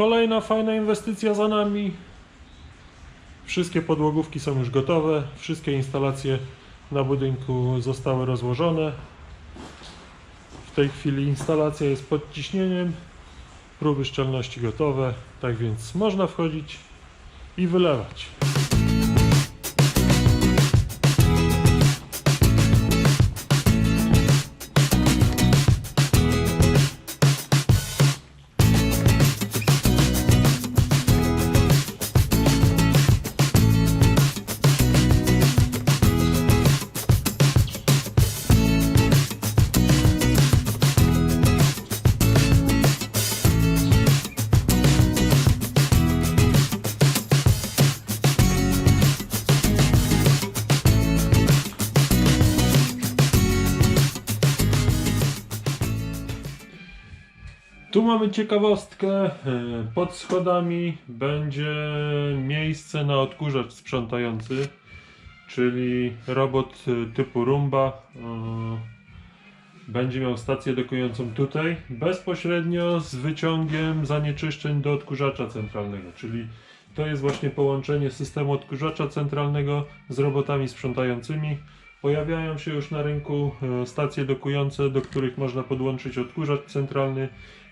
Kolejna fajna inwestycja za nami. Wszystkie podłogówki są już gotowe. Wszystkie instalacje na budynku zostały rozłożone. W tej chwili instalacja jest pod ciśnieniem. Próby szczelności gotowe. Tak więc można wchodzić i wylewać. Tu mamy ciekawostkę. E, Pod schodami będzie miejsce na odkurzacz sprzątający, czyli robot e, typu Rumba. e, Będzie miał stację dokującą tutaj, bezpośrednio z wyciągiem zanieczyszczeń do odkurzacza centralnego, czyli to jest właśnie połączenie systemu odkurzacza centralnego z robotami sprzątającymi. Pojawiają się już na rynku stacje dokujące, do których można podłączyć odkurzacz centralny.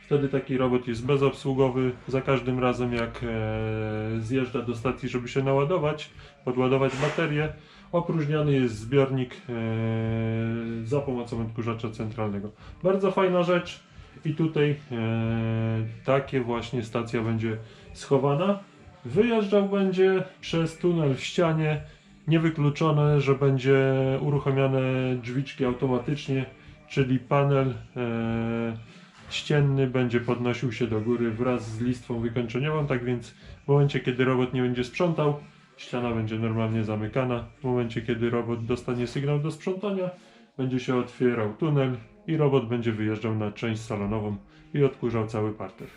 Wtedy taki robot jest bezobsługowy. Za każdym razem, jak e, zjeżdża do stacji, żeby się naładować, podładować baterię, opróżniany jest zbiornik e, za pomocą odkurzacza centralnego. Bardzo fajna rzecz. I tutaj e, takie właśnie stacja będzie schowana. Wyjeżdżał będzie przez tunel w ścianie. Niewykluczone, że będzie uruchamiane drzwiczki automatycznie, czyli panel ścienny będzie podnosił się do góry wraz z listwą wykończeniową, tak więc w momencie kiedy robot nie będzie sprzątał, ściana będzie normalnie zamykana. W momencie kiedy robot dostanie sygnał do sprzątania, będzie się otwierał tunel i robot będzie wyjeżdżał na część salonową i odkurzał cały parter.